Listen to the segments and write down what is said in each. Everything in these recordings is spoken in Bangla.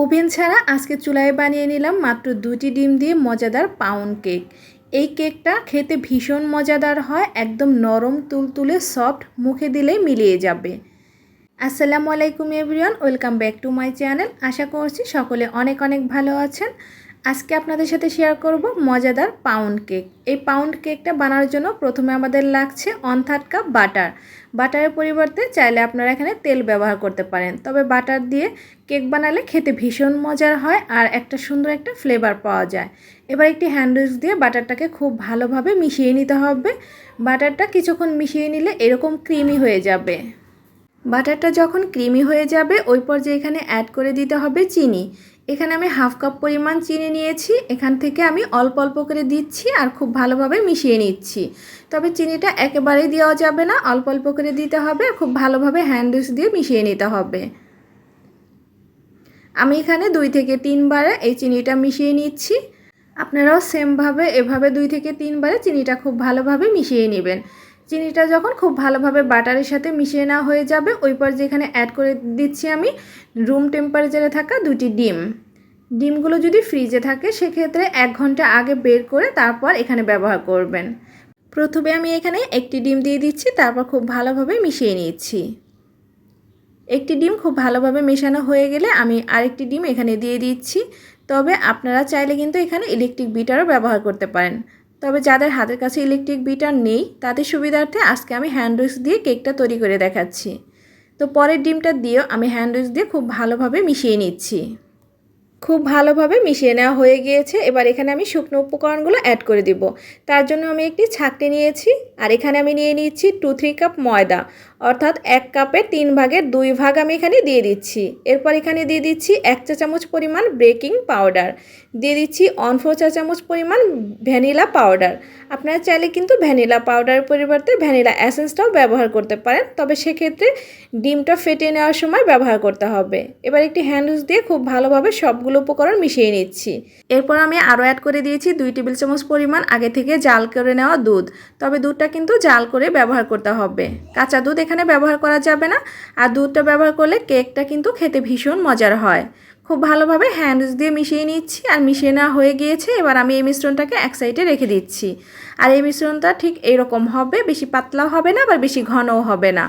ওভেন ছাড়া আজকে চুলায় বানিয়ে নিলাম মাত্র দুটি ডিম দিয়ে মজাদার পাউন্ড কেক। এই কেকটা খেতে ভীষণ মজাদার হয়, একদম নরম, তুলতুলে, সফট, মুখে দিলেই মিলিয়ে যাবে। আসসালামু আলাইকুম everyone, welcome back to my channel. আশা করছি সকলে অনেক অনেক ভালো আছেন। আজকে আপনাদের সাথে শেয়ার করব মজাদার পাউন্ড কেক এই পাউন্ড কেকটা বানানোর জন্য প্রথমে আমাদের লাগছে ওয়ান থার্ড কাপ বাটার বাটারের পরিবর্তে চাইলে আপনারা এখানে তেল ব্যবহার করতে পারেন। তবে বাটার দিয়ে কেক বানালে খেতে ভীষণ মজার হয় আর একটা সুন্দর একটা ফ্লেভার পাওয়া যায়। এবার একটি হ্যান্ডউইচ দিয়ে বাটারটাকে খুব ভালোভাবে মিশিয়ে নিতে হবে। বাটারটা কিছুক্ষণ মিশিয়ে নিলে এরকম ক্রিমি হয়ে যাবে। বাটারটা যখন ক্রিমি হয়ে যাবে, ওই পর্যায়ে এখানে অ্যাড করে দিতে হবে চিনি। এখানে আমি হাফ কাপ পরিমাণ চিনি নিয়েছি, এখান থেকে আমি অল্প অল্প করে দিচ্ছি আর খুব ভালোভাবে মিশিয়ে নিচ্ছি। তবে চিনিটা একেবারেই দেওয়া যাবে না, অল্প অল্প করে দিতে হবে খুব ভালোভাবে হ্যান্ড হ্যান্ডউইচ দিয়ে মিশিয়ে নিতে হবে। আমি এখানে দুই থেকে তিনবারে এই চিনিটা মিশিয়ে নিচ্ছি। আপনারাও সেমভাবে এভাবে দুই থেকে তিনবারে চিনিটা খুব ভালোভাবে মিশিয়ে নেবেন। চিনিটা যখন খুব ভালোভাবে বাটারের সাথে মিশিয়ে নেওয়া হয়ে যাবে, ওই পর যেখানে অ্যাড করে দিচ্ছি আমি রুম টেম্পারেচারে থাকা দুটি ডিম। ডিমগুলো যদি ফ্রিজে থাকে, সেক্ষেত্রে এক ঘণ্টা আগে বের করে তারপর এখানে ব্যবহার করবেন। প্রথমে আমি এখানে একটি ডিম দিয়ে দিচ্ছি, তারপর খুব ভালোভাবে মিশিয়ে নিচ্ছি। একটি ডিম খুব ভালোভাবে মেশানো হয়ে গেলে আমি আরেকটি ডিম এখানে দিয়ে দিচ্ছি। তবে আপনারা চাইলে কিন্তু এখানে ইলেকট্রিক বিটারও ব্যবহার করতে পারেন। তবে যাদের হাতের কাছে ইলেকট্রিক বিটার নেই, তাদের সুবিধার্থে আজকে আমি হ্যান্ড রুইস দিয়ে কেকটা তৈরি করে দেখাচ্ছি। তো পরের ডিমটা দিয়েও আমি হ্যান্ড রুইস দিয়ে খুব ভালোভাবে মিশিয়ে নিচ্ছি। খুব ভালোভাবে মিশিয়ে নেওয়া হয়ে গিয়েছে। এবার এখানে আমি শুকনো উপকরণগুলো অ্যাড করে দিব। তার জন্য আমি একটি ছাকনি নিয়েছি আর এখানে আমি নিয়ে নিচ্ছি টু থ্রি কাপ ময়দা। অর্থাৎ এক কাপের তিন ভাগের দুই ভাগ আমি এখানে দিয়ে দিচ্ছি। এরপর এখানে দিয়ে দিচ্ছি এক চা চামচ পরিমাণ বেকিং পাউডার দিয়ে দিচ্ছি অন ফোর চা চামচ পরিমাণ ভ্যানিলা পাউডার আপনারা চাইলে কিন্তু ভ্যানিলা পাউডারের পরিবর্তে ভ্যানিলা অ্যাসেন্সটাও ব্যবহার করতে পারেন। তবে সেক্ষেত্রে ডিমটা ফেটে নেওয়ার সময় ব্যবহার করতে হবে। এবার একটি হ্যান্ড হ্যান্ডউইচ দিয়ে খুব ভালোভাবে সবগুলো উপকরণ মিশিয়ে নিচ্ছি। এরপর আমি আরও অ্যাড করে দিয়েছি দুই টেবিল চামচ পরিমাণ আগে থেকে জাল করে নেওয়া দুধ। তবে দুধটা কিন্তু জাল করে ব্যবহার করতে হবে। কাঁচা দুধ এখানে ব্যবহার করা যাবে না। আর দুধটা ব্যবহার করলে কেকটা কিন্তু খেতে ভীষণ মজার হয়। খুব ভালোভাবে হ্যান্ডউইচ দিয়ে মিশিয়ে নিচ্ছি আর মিশিয়ে নেওয়া হয়ে গিয়েছে। এবার আমি এই মিশ্রণটাকে এক সাইডে রেখে দিচ্ছি। আর এই মিশ্রণটা ঠিক এইরকম হবে, বেশি পাতলাও হবে না, আবার বেশি ঘনও হবে না।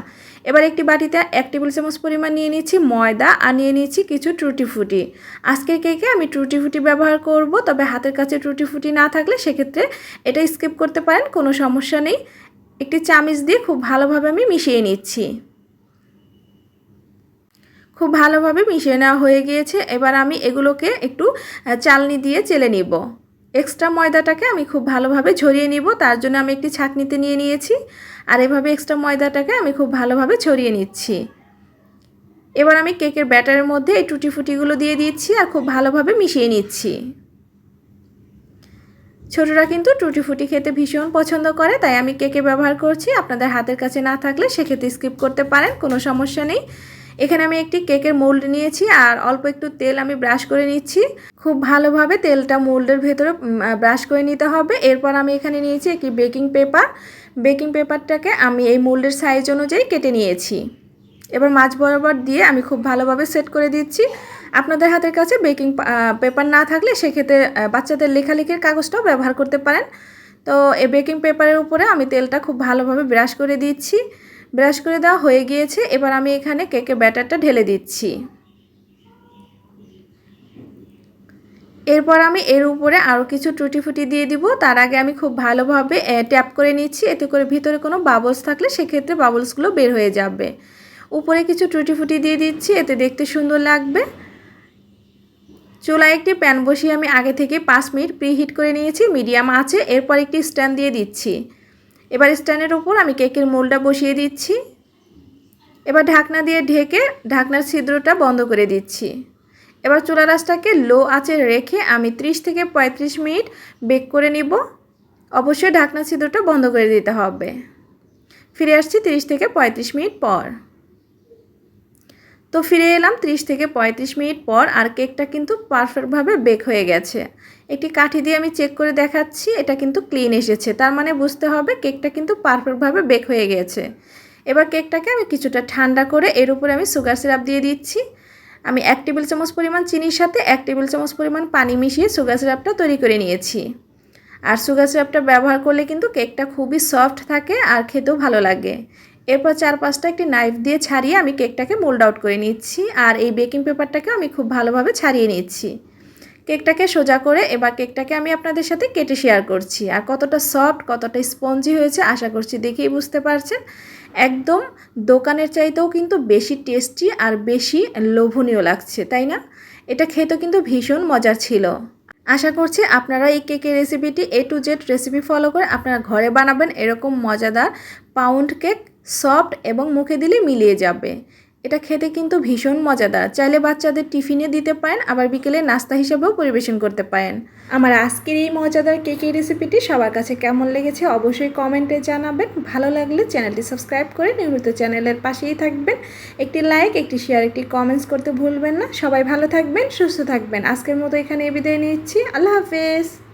এবার একটি বাটিতে এক টেবিল চামচ পরিমাণ নিয়ে নিচ্ছি ময়দা আর নিয়ে নিচ্ছি কিছু ট্রুটি ফুটি। আজকের কেকে আমি ট্রুটি ফুটি ব্যবহার করব, তবে হাতের কাছে ট্রুটি ফুটি না থাকলে সেক্ষেত্রে এটা স্কিপ করতে পারেন, কোনো সমস্যা নেই। একটি চামিচ দিয়ে খুব ভালোভাবে আমি মিশিয়ে নিচ্ছি। খুব ভালোভাবে মিশিয়ে নেওয়া হয়ে গিয়েছে। এবার আমি এগুলোকে একটু চালনি দিয়ে চেলে নিব। এক্সট্রা ময়দাটাকে আমি খুব ভালোভাবে ঝরিয়ে নিব। তার জন্য আমি একটি ছাঁকনিতে নিয়ে নিয়েছি। আর এভাবে এক্সট্রা ময়দাটাকে আমি খুব ভালোভাবে ছড়িয়ে নিচ্ছি। এবার আমি কেকের ব্যাটারের মধ্যে এই টুটি ফুটিগুলো দিয়ে দিচ্ছি আর খুব ভালোভাবে মিশিয়ে নিচ্ছি। ছোটরা কিন্তু টুটি ফুটি খেতে ভীষণ পছন্দ করে, তাই আমি কেকে ব্যবহার করছি। আপনাদের হাতের কাছে না থাকলে সেক্ষেত্রে স্কিপ করতে পারেন, কোনো সমস্যা নেই। এখানে আমি একটি কেকের মোল্ড নিয়েছি আর অল্প একটু তেল আমি ব্রাশ করে নিচ্ছি। খুব ভালোভাবে তেলটা মোল্ডের ভেতরে ব্রাশ করে নিতে হবে। এরপর আমি এখানে নিয়েছি একটি বেকিং পেপার। বেকিং পেপারটাকে আমি এই মোল্ডের সাইজ অনুযায়ী কেটে নিয়েছি। এবার মাছ বরাবর দিয়ে আমি খুব ভালোভাবে সেট করে দিচ্ছি। আপনাদের হাতের কাছে বেকিং পেপার না থাকলে সেক্ষেত্রে বাচ্চাদের লেখালেখির কাগজটাও ব্যবহার করতে পারেন। তো এই বেকিং পেপারের উপরে আমি তেলটা খুব ভালোভাবে ব্রাশ করে দিচ্ছি। ব্রাশ করে দেওয়া হয়ে গিয়েছে। এবার আমি এখানে কেকে ব্যাটারটা ঢেলে দিচ্ছি। এরপর আমি এর উপরে আরও কিছু টুটি ফুটি দিয়ে দিব। তার আগে আমি খুব ভালোভাবে ট্যাপ করে নিচ্ছি। এতে করে ভিতরে কোনো বাবলস থাকলে সেক্ষেত্রে বাবলসগুলো বের হয়ে যাবে। উপরে কিছু টুটি ফুটি দিয়ে দিচ্ছি। এতে দেখতে সুন্দর লাগবে। চুলায় একটি প্যান বসিয়ে আমি আগে থেকে পাঁচ মিনিট প্রিহিট করে নিয়েছি। মিডিয়াম আছে এরপর একটি স্ট্যান্ড দিয়ে দিচ্ছি। এবার স্ট্যান্ডের উপর আমি কেকের মোলটা বসিয়ে দিচ্ছি। এবার ঢাকনা দিয়ে ঢেকে ঢাকনার ছিদ্রটা বন্ধ করে দিচ্ছি। এবার চুলা রাসটাকে লো আঁচে রেখে আমি 30 থেকে 35 মিনিট বেক করে নিব। অবশ্যই ঢাকনা ছিদ্রটা বন্ধ করে দিতে হবে। ফিরে আসছি 30 থেকে 35 মিনিট পর। তো ফিরে এলাম 30 থেকে 35 মিনিট পর আর কেকটা কিন্তু পারফেক্টভাবে বেক হয়ে গেছে। একটি কাঠি দিয়ে আমি চেক করে দেখাচ্ছি, এটা কিন্তু ক্লিন এসেছে। তার মানে বুঝতে হবে কেকটা কিন্তু পারফেক্টভাবে বেক হয়ে গেছে। এবার কেকটাকে আমি কিছুটা ঠান্ডা করে এর উপরে আমি সুগার সিরাপ দিয়ে দিচ্ছি। আমি এক টেবিল চামচ পরিমাণ চিনির সাথে এক টেবিল চামচ পরিমাণ পানি মিশিয়ে সুগার সিরাপটা তৈরি করে নিয়েছি। আর সুগার সিরাপটা ব্যবহার করলে কিন্তু কেকটা খুবই সফট থাকে আর খেতেও ভালো লাগে। এরপর চার পাঁচটা একটি নাইফ দিয়ে ছাড়িয়ে আমি কেকটাকে মোল্ড আউট করে নিচ্ছি আর এই বেকিং পেপারটাকে আমি খুব ভালোভাবে ছাড়িয়ে নিচ্ছি। কেকটাকে সোজা করে এবার কেকটাকে আমি আপনাদের সাথে কেটে শেয়ার করছি আর কতটা সফট কতটা স্পঞ্জি হয়েছে আশা করছি দেখেই বুঝতে পারছেন। একদম দোকানের চাইতেও কিন্তু বেশি টেস্টি আর বেশি লোভনীয় লাগছে, তাই না? এটা খেতেও কিন্তু ভীষণ মজার ছিল। আশা করছি আপনারা এই কেকের রেসিপিটি A to Z recipe follow করে আপনারা ঘরে বানাবেন এরকম মজাদার পাউন্ড কেক সফট এবং মুখে দিলে মিলিয়ে যাবে। এটা খেতে কিন্তু ভীষণ মজাদার। চাইলে বাচ্চাদের টিফিনে দিতে পারেন, আবার বিকেলে নাস্তা হিসেবেও পরিবেশন করতে পারেন। আমার আজকের এই মজাদার কেকের রেসিপিটি সবার কাছে কেমন লেগেছে অবশ্যই কমেন্টে জানাবেন। ভালো লাগলে চ্যানেলটি সাবস্ক্রাইব করে নিয়মিত চ্যানেলের পাশেই থাকবেন। একটি লাইক, একটি শেয়ার, একটি কমেন্টস করতে ভুলবেন না। সবাই ভালো থাকবেন, সুস্থ থাকবেন। আজকের মতো এখানে বিদায় নিচ্ছি। আল্লাহ হাফেজ।